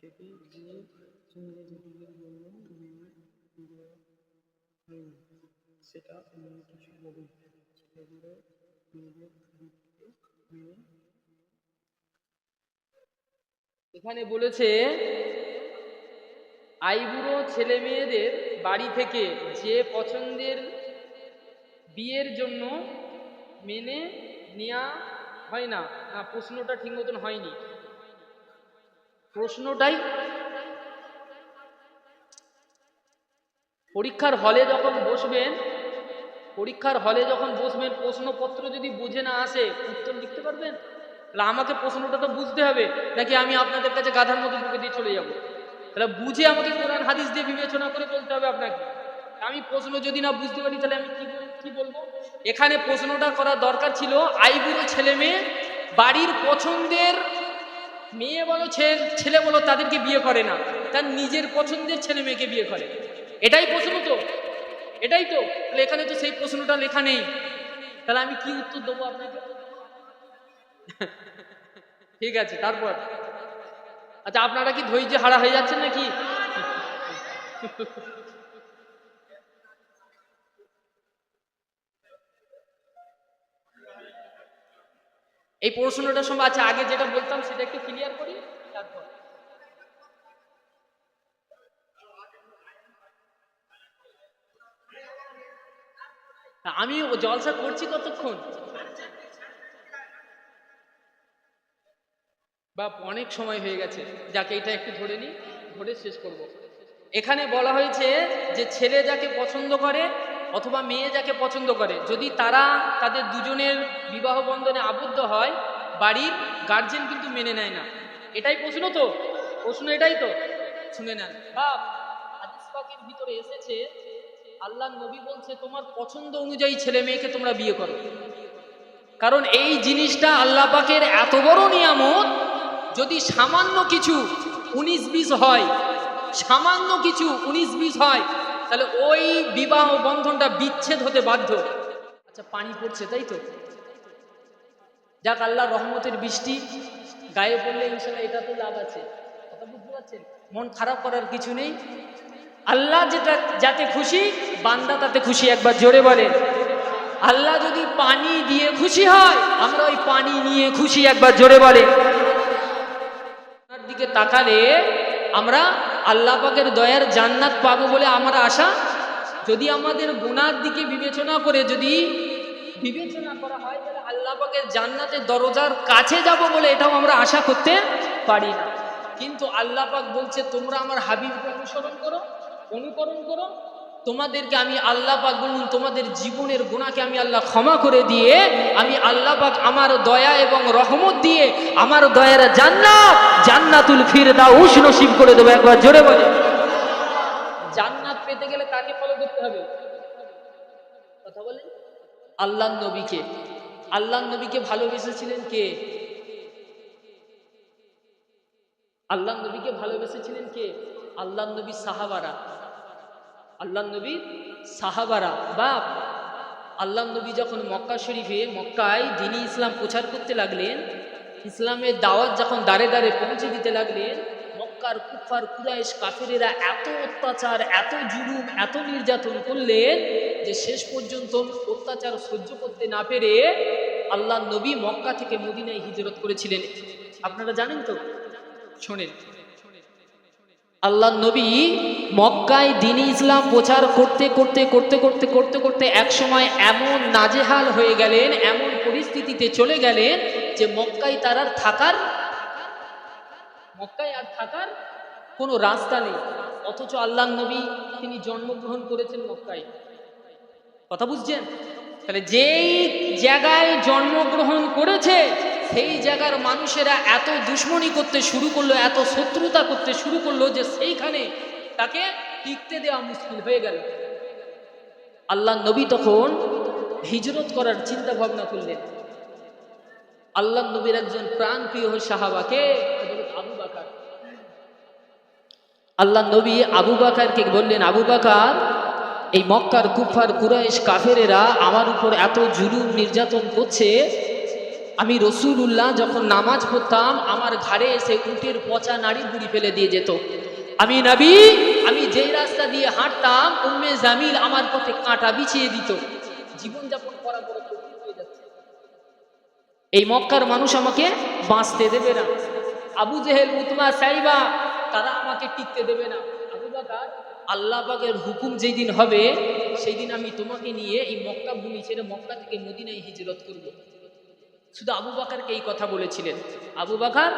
থেকে যে চলে যেতে বললেন মেয়ে দেওয়া হয়নি সেটা অন্য কিছু মেয়েদের এখানে বলেছে আইবুড়ো ছেলে মেয়েদের বাড়ি থেকে যে পছন্দের বিয়ের জন্য মেনে নেওয়া হয় না না, প্রশ্নটা ঠিক মতন হয়নি। প্রশ্নটাই পরীক্ষার হলে যখন বসবেন, পরীক্ষার হলে যখন বসবেন, প্রশ্নপত্র যদি বুঝে না আসে, উত্তর লিখতে পারবেন? তাহলে আমাকে প্রশ্নটা তো বুঝতে হবে, নাকি আমি আপনাদের কাছে গাধার মতো বুকে দিয়ে চলে যাব? তাহলে বুঝে আমাকে কোরআন হাদিস দিয়ে বিবেচনা করে বলতে হবে আপনাকে। আমি প্রশ্ন যদি না বুঝতে পারি, তাহলে আমি কি কি বলব? এখানে প্রশ্নটা করা দরকার ছিল আইবুড়ো ছেলে মেয়ে, বাড়ির পছন্দের মেয়ে বলো ছেলে বলো, তাদেরকে বিয়ে করে না। তার নিজের পছন্দের ছেলে মেয়েকে বিয়ে করে। এটাই প্রশ্ন তো। এটাই তো। তাহলে এখানে তো সেই প্রশ্নটা লেখা নেই। তাহলে আমি কি উত্তর দেবো আপনাকে? ঠিক আছে, তারপর। আচ্ছা আপনারা কি ধৈর্য হারা হয়ে যাচ্ছেন নাকি? এই প্রশ্নটার সময় আচ্ছা আগে যেটা বলতাম সেটা একটু ক্লিয়ার করি, তারপর। আমি জলসা করছি কতক্ষণ? বা অনেক সময় হয়ে গেছে, যাকে এটা একটু ধরে নিই, ধরে শেষ করব। এখানে বলা হয়েছে যে ছেলে যাকে পছন্দ করে অথবা মেয়ে যাকে পছন্দ করে, যদি তারা তাদের দুজনের বিবাহ বন্ধনে আবদ্ধ হয়, বাড়ির গার্জেন কিন্তু মেনে নেয় না। এটাই প্রশ্ন তো? প্রশ্ন এটাই তো? শুনে নেন। বাপ, হাদিস ভিতরে এসেছে, আল্লাহ নবী বলছে, তোমার পছন্দ অনুযায়ী ছেলে মেয়েকে তোমরা বিয়ে করো। কারণ এই জিনিসটা আল্লাহ পাকের এত বড় নিয়ামত যদি সামান্য কিছু উনিশ বিশ হয়, সামান্য কিছু উনিশ বিশ হয়, তাহলে ওই বিবাহ বন্ধনটা বিচ্ছেদ হতে বাধ্য। আচ্ছা পানি পড়ছে, তাই তো? যাক আল্লাহ রহমতের বৃষ্টি, গায়ে পড়লে ইনশাল্লাহ এটা তো লাভ আছে। কথা বুঝতে পারছেন? মন খারাপ করার কিছু নেই। আল্লাহ যেটা, যাতে খুশি, বান্দা তাতে খুশি, একবার জোরে বলেন। আল্লাহ যদি পানি দিয়ে খুশি হয়, আমরা ওই পানি নিয়ে খুশি, একবার জোরে বলে দিকে তাকালে আমরা আল্লাহ পাকের দয়ার জান্নাত পাব বলে আমার আশা। যদি আমাদের গুনার দিকে বিবেচনা করে যদি বিবেচনা করা হয়, তাহলে আল্লাহ পাকের জান্নাতের দরজার কাছে যাব বলে এটাও আমরা আশা করতে পারি না। কিন্তু আল্লাহ পাক বলছে, তোমরা আমার হাবিবকে অনুসরণ করো, অনুকরণ করো তোমাদেরকে আমি আল্লাহ পাক বলুন, তোমাদের জীবনের গুণাকে আমি আল্লাহ ক্ষমা করে দিয়ে আমি আল্লাহ পাক আমার দয়া এবং রহমত দিয়ে আমার দয়ার জান্নাত, জান্নাতুল ফিরদাউস নসিব করে দেবো একবার জোরে বলে জান্নাত পেতে গেলে কাকে ফলো করতে হবে? কথা বলেন। আল্লাহ নবীকে। আল্লাহ নবীকে ভালোবেসেছিলেন কে? আল্লাহ নবীকে ভালোবেসেছিলেন কে? আল্লাহ নবী সাহাবারা। আল্লাহ নবী সাহাবারা বা আল্লাহ নবী যখন মক্কা শরীফে, মক্কায় দিনী ইসলাম প্রচার করতে লাগলেন, ইসলামের দাওয়াত যখন দাঁড়ে দাঁড়ে পৌঁছে দিতে লাগলেন, মক্কার কুফার কুরাইশ কাফেরেরা এত অত্যাচার, এত জুলুম, এত নির্যাতন করলেন যে শেষ পর্যন্ত অত্যাচার সহ্য করতে না পেরে আল্লাহ নবী মক্কা থেকে মদিনায় হিজরত করেছিলেন। আপনারা জানেন তো? শোনেন। আল্লাহ নবী মক্কায় দিন ইসলাম প্রচার করতে করতে করতে করতে করতে করতে এক সময় এমন নাজেহাল হয়ে গেলেন, এমন পরিস্থিতিতে চলে গেলেন যে মক্কায় তার আর থাকার, মক্কায় আর থাকার কোনো রাস্তা নেই। অথচ আল্লাহ নবী তিনি জন্মগ্রহণ করেছেন মক্কায়। কথা বুঝছেন? তাহলে যেই জায়গায় জন্মগ্রহণ করেছে, সেই জায়গার মানুষেরা এত দুশ্মনী করতে শুরু করল, এত শত্রুতা করতে শুরু করল যে সেইখানে তাকে টিকতে দেওয়া মুশকিল হয়ে গেল। আল্লাহ নবী তখন হিজরত করার চিন্তা ভাবনা করলেন। আল্লাহ নবীর একজন প্রাণ প্রিয় সাহাবাকে আবু বাকার। আল্লাহ নবী আবু বাকারকে বললেন, আবু বাকার, এই মক্কার কুফার কুরাইশ কাফেরেরা আমার উপর এত জুলুম নির্যাতন করছে। আমি রসুল উল্লাহ যখন নামাজ পড়তাম, আমার ঘাড়ে এসে উটের পচা নাড়ি বুড়ি ফেলে দিয়ে যেত। আমি নবী, আমি যেই রাস্তা দিয়ে হাঁটতাম, উম্মে জামিল আমার পথে কাঁটা বিছিয়ে দিত। জীবনযাপন করা বড় কঠিন হয়ে যাচ্ছে। এই মক্কার মানুষ আমাকে বাঁচতে দেবে না। আবু জেহেল, উতমা, সাইবা, তারা আমাকে টিকতে দেবে না। আবু বাকার, আল্লাহ পাকের হুকুম যেই দিন হবে, সেই দিন আমি তোমাকে নিয়ে এই মক্কা ভূমি ছেড়ে মক্কা থেকে মদিনায় হিজরত করব। শুধু আবু বাকারকে এই কথা বলেছিলেন। আবু বাকার,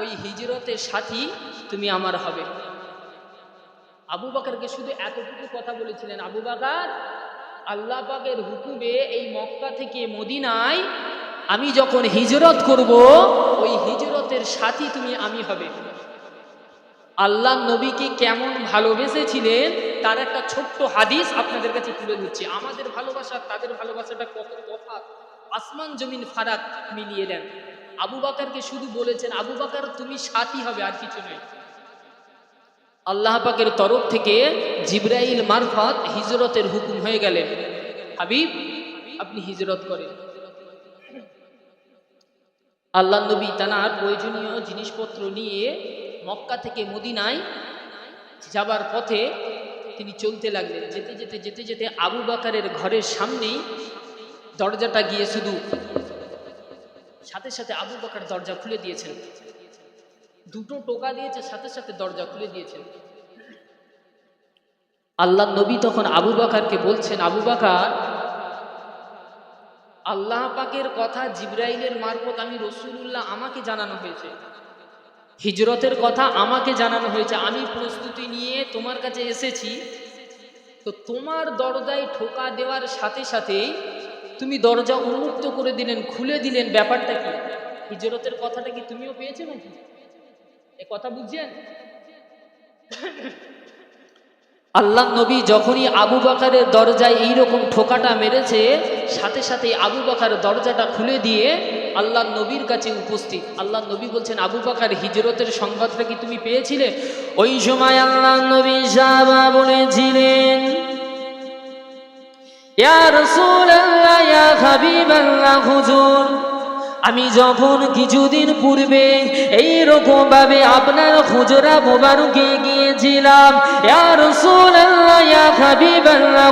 ওই হিজরতের সাথী তুমি আমার হবে। আবু বাকারকে শুধু এতটুকু কথা বলেছিলেন, আবু বাকার, আল্লাহ পাকের হুকুমে এই মক্কা থেকে মদিনায় আমি যখন হিজরত করব, ওই হিজরতের সাথী তুমি আমি হবে। আল্লাহ নবীকে কেমন ভালোবেসেছিলেন, তার একটা ছোট্ট হাদিস আপনাদের কাছে তুলে ধরছি। আমাদের ভালোবাসা, তাদের ভালোবাসাটা কত কথা? আসমান, জমিন, ফারাক মিলিয়ে দেন। আবু বাকারকে শুধু বলেছেন, আবু বাকার, তুমি সাথী হবে, আর কিছু নয়। আল্লাহ পাকের তরফ থেকে জিব্রাইল মারফত হিজরতের হুকুম হয়ে গেলেন হাবিব, আপনি হিজরত করেন। আল্লাহ নবী তানার প্রয়োজনীয় জিনিসপত্র নিয়ে মক্কা থেকে মদিনায় যাবার পথে তিনি চলতে লাগলেন। যেতে যেতে যেতে যেতে আবু বাকারের ঘরের সামনেই দরজাটা গিয়ে শুধু সাথে সাথে আবু বাকার দরজা খুলে দিয়েছেন। দুটো টোকা দিয়েছে, সাথে সাথে দরজা খুলে দিয়েছেন। আল্লাহ নবী তখন আবু বাকারকে বলছেন, আবু বাকার, আল্লাহ পাকের কথা জিব্রাইলের মারফত আমি রসুল্লাহ আমাকে জানানো হয়েছে। হিজরতের কথা আমাকে জানানো হয়েছে। আমি প্রস্তুতি নিয়ে তোমার কাছে এসেছি। তো তোমার দরজায় ঠোকা দেওয়ার সাথে সাথেই তুমি দরজা উন্মুক্ত করে দিলেন, খুলে দিলেন। ব্যাপারটা কি? হিজরতের কথাটা কি তুমিও পেয়েছ নাকি? কথা বুঝছেন? আল্লাহ নবী যখনই আবু বাকারের দরজায় এইরকম ঠোকাটা মেরেছে, সাথে সাথে আবু বাকার দরজাটা খুলে দিয়ে আল্লাহ নবীর কাছে উপস্থিত। আল্লাহ নবী বলছেন, আবু বাকার, হিজরতের সংবাদটা কি তুমি পেয়েছিলে? ওই সময় আল্লাহ নবী সাহাবা বলেছিলেন, ইয়া রাসূলুল্লাহ, ইয়া হাবিবাল্লাহ, হুজুর আমি যখন কিছুদিন পূর্বে এই রকম ভাবে আপনার খুজরা মোবারকে গিয়েছিলাম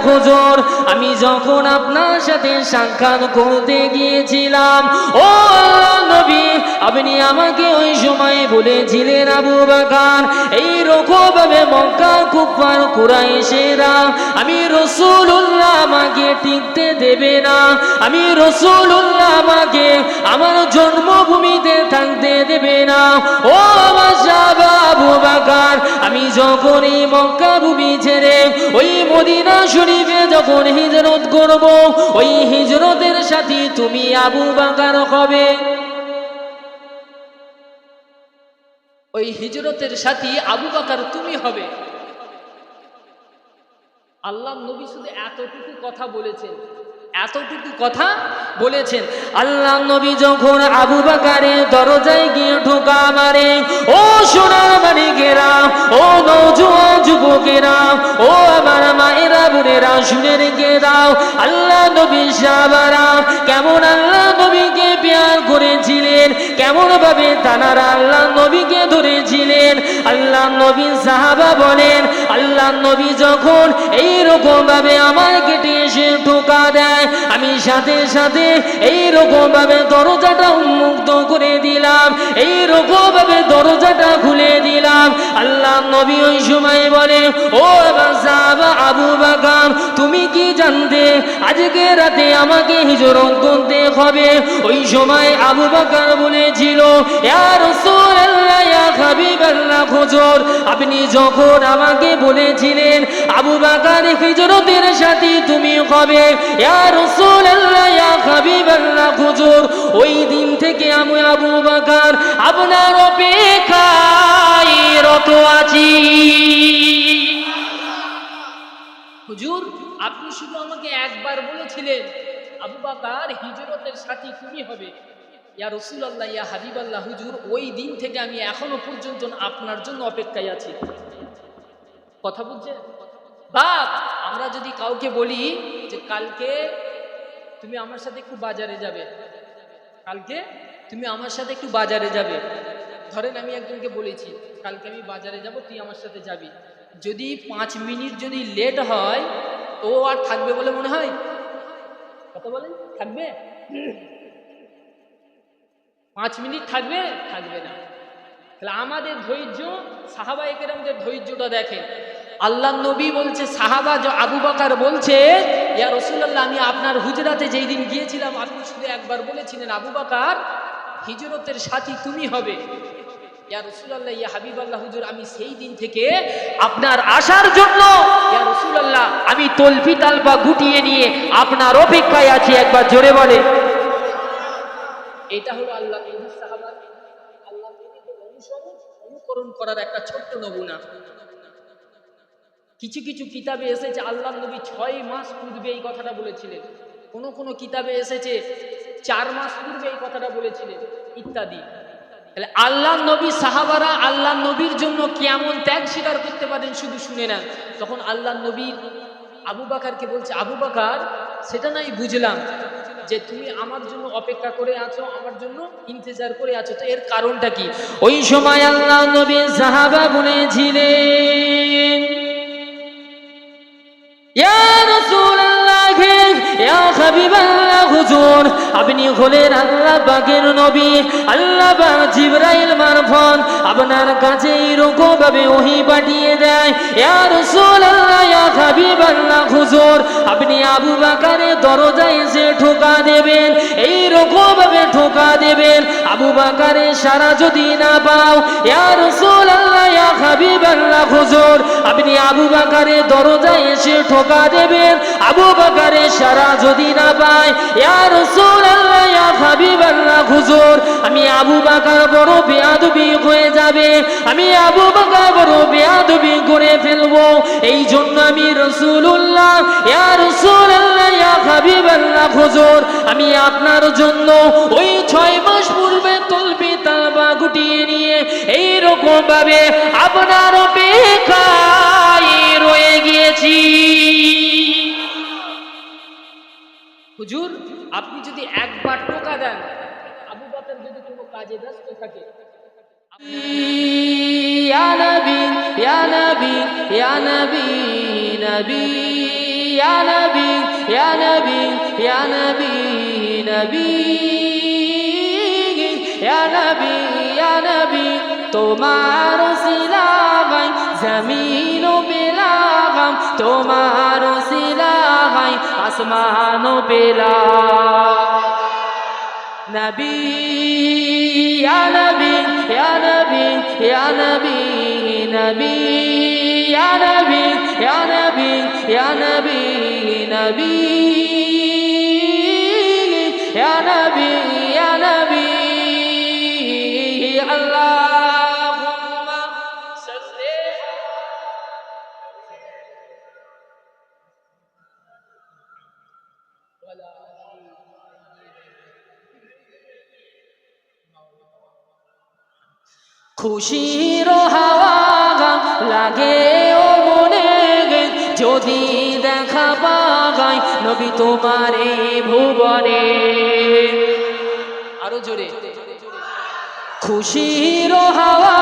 হুজুর, আমি যখন আপনার সাথে সাক্ষাৎ করতে গিয়েছিলাম, ও নবী, আপনি আমাকে ওই সময় বলেছিলেন আবু বাকার এই রকম ভাবে মক্কা কুফার কুরাইশেরা, আমি রসুল্লাহ আমাকে টিকতে দেবে না, আমি রসুল্লাহ আমাকে আমার জন্মভূমিতে থাকতে দেবে না। ও আমার আমি যখন এই মক্কা ভূমি ছেড়ে ওই মদিনা শরীফে যখন হিজরত করব, ওই হিজরতের সাথে তুমি আবু বাকার হবে। ওই হিজরতের সাথী আবু বাকার তুমি হবে। আল্লাহ নবী শুধু এতটুকু কথা বলেছেন। এতটুকু কথা বলেছেন। আল্লাহ নবী যখন আবু বাকারের দরজায় গিয়ে ঢোকা মারে, ও সোনার মানিকেরা ও নৌজুয়ান যুবকেরা, ও আমার মায়েরা বোনেরা, শুনে রেখে দাও, আল্লাহ নবী সাহাবারা, কেমন আল্লাহ নবীকে পেয়ার করেছিলেন? কেমন ভাবে তানারা আল্লাহ নবীকে ধরেছিলেন? আল্লাহ নবী সাহাবা বলেন আল্লাহ নবী যখন এই রকম ভাবে আমার কেটে এসে ঠোকা দেয়। আমি সাথে সাথে এই রকম ভাবে দরজাটা উন্মুক্ত করে দিলাম। এই রকম ভাবে দরজাটা খুলে দিলাম। আল্লাহ নবী ওই সময় বলে, ও আবু বাকার, তুমি কি জানতে, আজকে রাতে আমাকে হিজরত করতে হবে? ওই সময় আবু বাকার বলেছিল আপনি যখন আমাকে বলেছিলেন আবু বাকার হিজরতের সাথে তুমি হবে আপনার রত আছি। হুজুর, আপনি শুধু আমাকে একবার বলেছিলেন, আবু বাকার হিজরতের সাথী তুমি হবে। ইয়া রসুলাল্লাহ, ইয়া হাবিবাল্লাহ, হুজুর, ওই দিন থেকে আমি এখনও পর্যন্ত আপনার জন্য অপেক্ষায় আছি। কথা বুঝছেন? বাপ আমরা যদি কাউকে বলি যে কালকে তুমি আমার সাথে একটু বাজারে যাবে, কালকে তুমি আমার সাথে একটু বাজারে যাবে। ধরেন আমি একজনকে বলেছি, কালকে আমি বাজারে যাব, তুই আমার সাথে যাবি। যদি পাঁচ মিনিট যদি লেট হয়, ও আর থাকবে বলে মনে হয়? কথা বলেন, থাকবে? পাঁচ মিনিট থাকবে? থাকবে না। তাহলে আমাদের ধৈর্য সাহাবা একরামদের ধৈর্যটা দেখেন। আল্লাহ নবী বলছে, সাহাবা আবু বকার বলছে, ইয়া রসুল্লাহ আমি আপনার হুজরাতে যেই দিন গিয়েছিলাম, আপনি শুধু একবার বলেছিলেন, আবু বাকার, হিজরতের সাথী তুমি হবে। ইয়া রসুল্লাহ ইয়া হাবিব আল্লাহ হুজুর, আমি সেই দিন থেকে আপনার আসার জন্য, ইয়া রসুল্লাহ আমি তলফি তালবা গুটিয়ে নিয়ে আপনার অপেক্ষায় আছি, একবার জোরে বলে এটা হলো আল্লাহ সাহাবা। আল্লাহ অনুসরণ, অনুকরণ করার একটা ছোট্ট নমুনা। কিছু কিছু কিতাবে এসেছে, আল্লাহ নবী ছয় মাস পূর্বে এই কথাটা বলেছিলেন। কোন কোন কিতাবে এসেছে, চার মাস পূর্বে এই কথাটা বলেছিলেন, ইত্যাদি। তাহলে আল্লাহ নবী সাহাবারা আল্লাহ নবীর জন্য কেমন ত্যাগ স্বীকার করতে পারেন শুধু শুনে না তখন আল্লাহ নবীর আবু বাকারকে বলছে, আবু বাকার, সেটা নাই বুঝলাম যে তুমি আমার জন্য অপেক্ষা করে আছো, আমার জন্য ইন্তজার করে আছো, তো এর কারণটা কি? ওই সময় আল্লাহ নবী সাহাবা বলেছিলেন ইয়া রাসূলুল্লাহ ইয়া হুজুর, আপনি হলেন আল্লাহ পাকের নবী, আল্লাহ পাক জিবরাইল আপনার কাছে এরকম ভাবে ওহী পাঠিয়ে দেয়। হুজুর, আপনি আবু বাকারের দরজায় এসে ঠোকা দেবেন এই রকম ভাবে ঠোকা দেবেন। আবু বাকারের সারা যদি না পাও, ইয়া রাসূলুল্লাহ, ইয়া হাবিবাল্লাহ হুজুর, আপনি আবু বাকারের দরজায় এসে ঠোকা দেবেন। আবু বাকারের সারা যদি না হুজুর, আমি আবু বাকার বড় বেয়াদবি হয়ে যাবে। আমি আবু বাকার বড় বেয়াদবি করে ফেলব। এই জন্য আমি রাসূলুল্লাহ হুজুর, আমি আপনার জন্য ওই ছয় মাস পূর্বে তলবি তালবা গুটিয়ে নিয়ে এই রকম ভাবে আপনার অপেক্ষায় রয়ে গিয়েছি। হুজুর, আপনি যদি একবার টোকা দেন, আবু বকর যদি কোনো কাজে ব্যস্ত থাকে, ইয়া নবী ইয়া নবী ইয়া নবী নবী, ইয়া নবী ইয়া নবী ইয়া নবী নবী, ইয়া নবী ইয়া নবী, তোমার সিলাগাই জমিন তোমার আসমান বেলা নবী ইয়া নবী ইয়া নবী ইয়া নবী নবী ইয়া নবী ইয়া নবী ইয়া নবী নবী খুশির হাওয়া লাগে ও মনে যদি দেখা পাগাই নবী তোমার ভুবনে। আরও জোরে। খুশির হাওয়া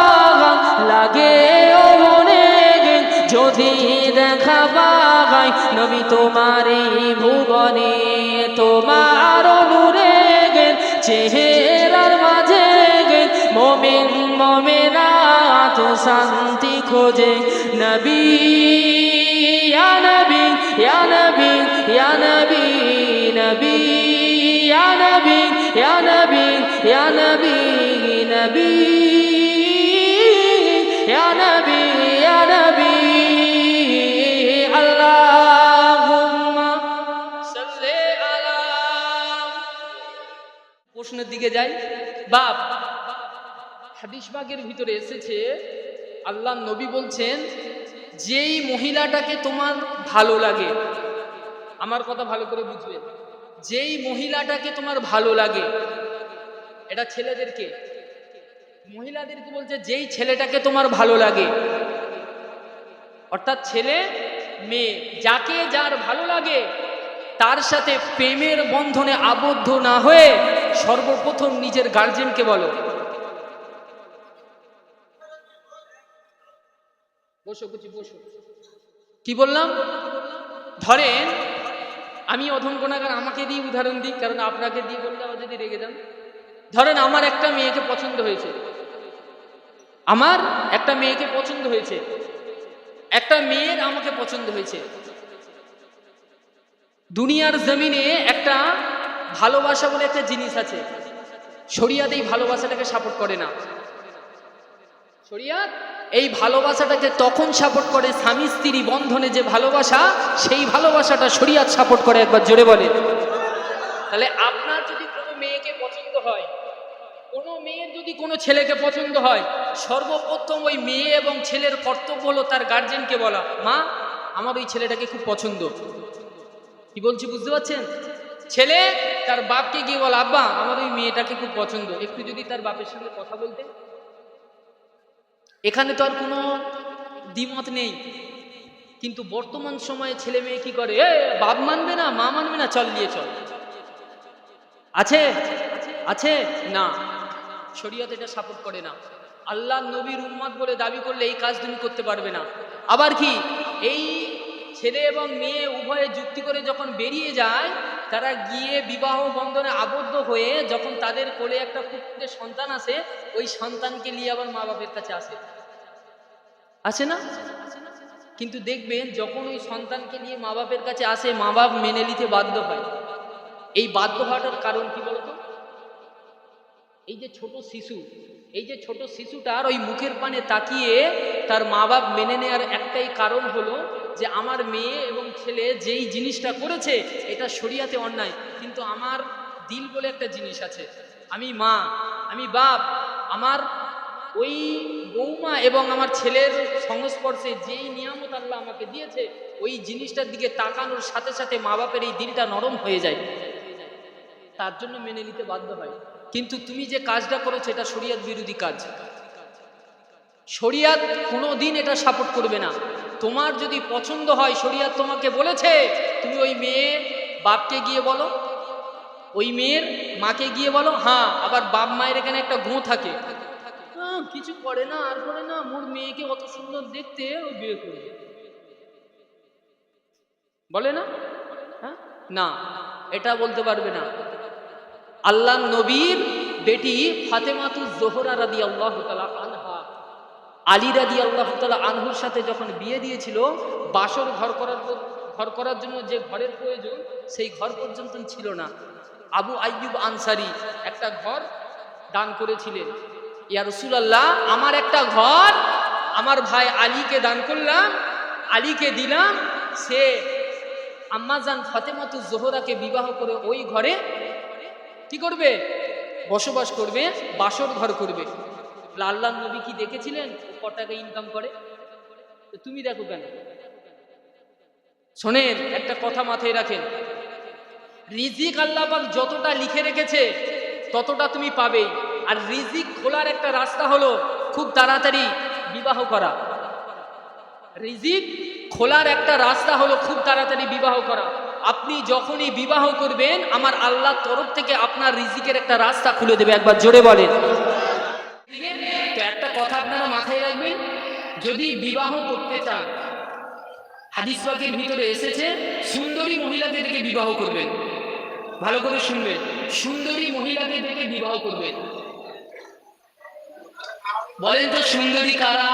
লাগে ও মনে যদি দেখা পাগাই নবী তোমার ভুবনে, তোমার নূরে চেহারার শান্তি খোঁজে। নবী নবী নবী নবী নবী নবী নবী নবী নবী প্রশ্নের দিকে যাই। বাপ, হাদিস ভিতরে এসেছে আল্লাহ নবী বলছেন, যেই মহিলাটাকে তোমার ভালো লাগে আমার কথা ভালো করে বুঝবে যেই মহিলাটাকে তোমার ভালো লাগে এটা ছেলেদেরকে। মহিলাদেরকে বলছে? যেই ছেলেটাকে তোমার ভালো লাগে অর্থাৎ ছেলে, মেয়ে, যাকে যার ভালো লাগে, তার সাথে প্রেমের বন্ধনে আবদ্ধ না হয়ে সর্বপ্রথম নিজের গার্জেনকে বলো। কি বললাম? ধরেন, আমি অধম কোনাগার আমাকে দিয়ে উদাহরণ দিই, কারণ আপনাকে দিয়ে বললে আবার যদি রেগে যান। ধরেন, আমার একটা মেয়েকে পছন্দ হয়েছে। আমার একটা মেয়েকে পছন্দ হয়েছে। একটা মেয়ের আমাকে পছন্দ হয়েছে। দুনিয়ার জমিনে একটা ভালোবাসা বলে একটা জিনিস আছে। শরিয়াত এই ভালোবাসাটাকে সাপোর্ট করে না। শরিয়াত? এই ভালোবাসাটাকে তখন সাপোর্ট করে স্বামী স্ত্রী বন্ধনে যে ভালোবাসা, সেই ভালোবাসাটা শরিয়াত সাপোর্ট করে একবার জোরে বলে তাহলে আপনার যদি কোনো মেয়েকে পছন্দ হয়, কোনো মেয়ের যদি কোনো ছেলেকে পছন্দ হয়, সর্বপ্রথম ওই মেয়ে এবং ছেলের কর্তব্য হলো তার গার্জেনকে বলা। মা, আমার ওই ছেলেটাকে খুব পছন্দ। কি বলছি, বুঝতে পারছেন? ছেলে তার বাপকে গিয়ে বলা, আব্বা, আমার ওই মেয়েটাকে খুব পছন্দ। একটু যদি তার বাপের সঙ্গে কথা বলতে এখানে তো আর কোনো দ্বিমত নেই। কিন্তু বর্তমান সময়ে ছেলে মেয়ে কি করে? এ, বাপ মানবে না, মা মানবে না, চল নিয়ে চল। আছে? আছে? না। শরীয়ত এটা সাপোর্ট করে না। আল্লাহ নবীর উম্মত বলে দাবি করলে এই কাজ তুমি করতে পারবে না। আবার কি? এই ছেলে এবং মেয়ে উভয়ে যুক্তি করে যখন বেরিয়ে যায় তারা গিয়ে বিবাহ বন্ধনে আবদ্ধ হয়ে যখন তাদের কোলে একটা পুত্রের সন্তান আসে, ওই সন্তানকে নিয়ে আবার মা বাপের কাছে আসে। আসে না? কিন্তু দেখবেন যখন ওই সন্তানকে নিয়ে মা বাপের কাছে আসে, মা বাপ মেনে নিতে বাধ্য হয়। এই বাধ্য হওয়াটার কারণ কি বলতো? এই যে ছোট শিশু, এই যে ছোট শিশুটার ওই মুখের পানে তাকিয়ে তার মা বাপ মেনে নেওয়ার একটাই কারণ হলো যে, আমার মেয়ে এবং ছেলে যেই জিনিসটা করেছে, এটা শরিয়াতে অন্যায়। কিন্তু আমার দিল বলে একটা জিনিস আছে। আমি মা, আমি বাপ, আমার ওই বৌমা এবং আমার ছেলের সংস্পর্শে যেই নিয়ামত আল্লাহ আমাকে দিয়েছে, ওই জিনিসটার দিকে তাকানোর সাথে সাথে মা বাপের এই দিলটা নরম হয়ে যায়। তার জন্য মেনে নিতে বাধ্য হয়। কিন্তু তুমি যে কাজটা করেছ, এটা শরিয়াত বিরোধী কাজ। শরিয়াত কোনো দিন এটা সাপোর্ট করবে না। তোমার যদি পছন্দ হয়, শরিয়াত তোমাকে বলেছে, তুমি ওই মেয়ে বাপকে গিয়ে বলো। ওই মেয়ের মাকে গিয়ে বলো হ্যাঁ আবার বাপ মায়ের এখানে একটা গুঁ থাকে। কিছু করে না, আর করে না, মোর মেয়েকে অত সুন্দর দেখতে ও বিয়ে করে বলে না? হ্যাঁ? না, এটা বলতে পারবে না। আল্লাহ নবীর বেটি ফাতেমাতু জোহরা রাদি আল্লাহ আনহা আলী রাদি আল্লাহ তালা আনহুর সাথে যখন বিয়ে দিয়েছিল, বাসর ঘর করার ঘর করার জন্য যে ঘরের প্রয়োজন, সেই ঘর পর্যন্ত ছিল না। আবু আইয়ুব আনসারি একটা ঘর দান করেছিলেন। ইয়া রসুলাল্লাহ, আমার একটা ঘর, আমার ভাই আলীকে দান করলাম, আলীকে দিলাম, সে আম্মাজান ফাতেমাতু জোহরাকে বিবাহ করে ওই ঘরে কি করবে? বসবাস করবে, বাসর ঘর করবে। আল্লাহ নবী কি দেখেছিলেন? ক টাকা ইনকাম করে? তো তুমি দেখো কেন? শোনেন, একটা কথা মাথায় রাখেন। রিজিক আল্লাহ পাক যতটা লিখে রেখেছে, ততটা তুমি পাবেই। আর রিজিক খোলার একটা রাস্তা হলো খুব তাড়াতাড়ি বিবাহ করা। রিজিক খোলার একটা রাস্তা হলো খুব তাড়াতাড়ি বিবাহ করা। আপনি যখনই বিবাহ করবেন, আমার আল্লাহর তরফ থেকে আপনার রিজিকের একটা রাস্তা খুলে দেবে। একবার জোরে বলেন। তো একটা কথা আপনারা মাথায় রাখবেন, যদি বিবাহ করতে চান, হাদিস পাকের ভিতরে এসেছে, সুন্দরী মহিলাকে দেখে বিবাহ করবেন। ভালো করে শুনবেন, সুন্দরী মহিলাকে দেখে বিবাহ করবেন। বলেন তো সুন্দরী কারা?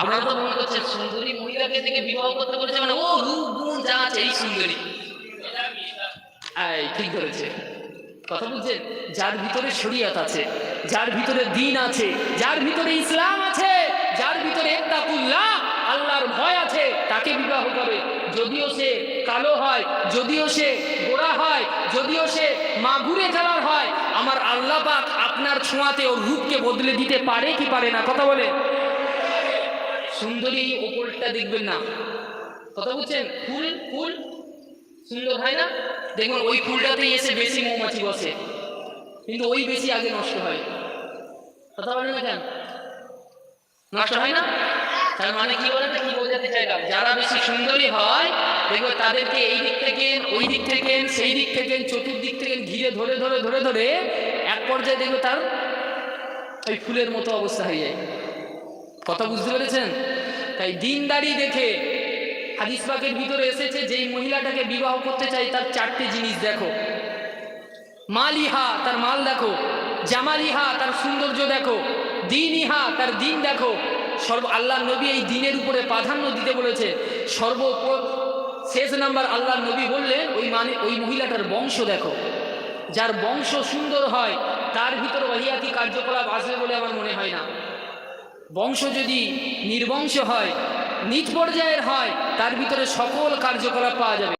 আপনারা তো মনে করছেন সুন্দরী মহিলাকে থেকে বিবাহ করতে বলেছে মানে ও রূপ গুণ যা আছে এই সুন্দরী। ঠিক ধরেছে। কথা বুঝছেন যার ভিতরে শরীয়ত আছে যার ভিতরে দিন আছে যার ভিতরে ইসলাম আছে যার ভিতরে আল্লাহর ভয় আছে তাকে বিবাহ করে। যদিও সে কালো হয় যদিও সে গোড়া হয় যদিও সে মাগুরে কালার হয় আমার আল্লাহ পাক আপনার ছোঁয়াতে ওর রূপকে বদলে দিতে পারে কি পারে না কথা বলে। সুন্দরী ওপরটা দেখবেন না। কথা বলছেন? ফুল ফুল সুন্দর হয় না? দেখুন, ওই ফুলটাতে এসে বেশি মৌমাছি বসে, কিন্তু ওই বেশি আগে নষ্ট হয়। কথা বলেন না কেন? নষ্ট হয় না? তার মানে কি বলেন কি বোঝাতে চাইলাম? যারা বেশি সুন্দরী হয় দেখবে তাদেরকে এই দিক থেকে, ওই দিক থেকে, সেই দিক থেকে, চতুর্দিক থেকে, ঘিরে ধরে ধরে ধরে ধরে, এক পর্যায়ে দেখবে তার ওই ফুলের মতো অবস্থা হয়ে যায়। কথা বুঝতে পেরেছেন? তাই দিনদারি দেখে হাদিস পাকের ভিতরে এসেছে, যেই মহিলাটাকে বিবাহ করতে চাই, তার চারটে জিনিস দেখো। মালিহা, তার মাল দেখো। জামালিহা, তার সৌন্দর্য দেখো। দিনইহা তার দিন দেখো। সর্ব, আল্লাহ নবী এই দিনের উপরে প্রাধান্য দিতে বলেছে। সর্ব, শেষ নাম্বার আল্লাহ নবী বললেন, ওই মানে ওই মহিলাটার বংশ দেখো। যার বংশ সুন্দর হয়, তার ভিতরে ওহিয়াতি কার্যকলাপ আসবে বলে আমার মনে হয় না। বংশ যদি নির্বংশ হয় নিজ পর্যায়ের হয় তার ভিতরে সকল কার্যকলাপ পাওয়া যাবে।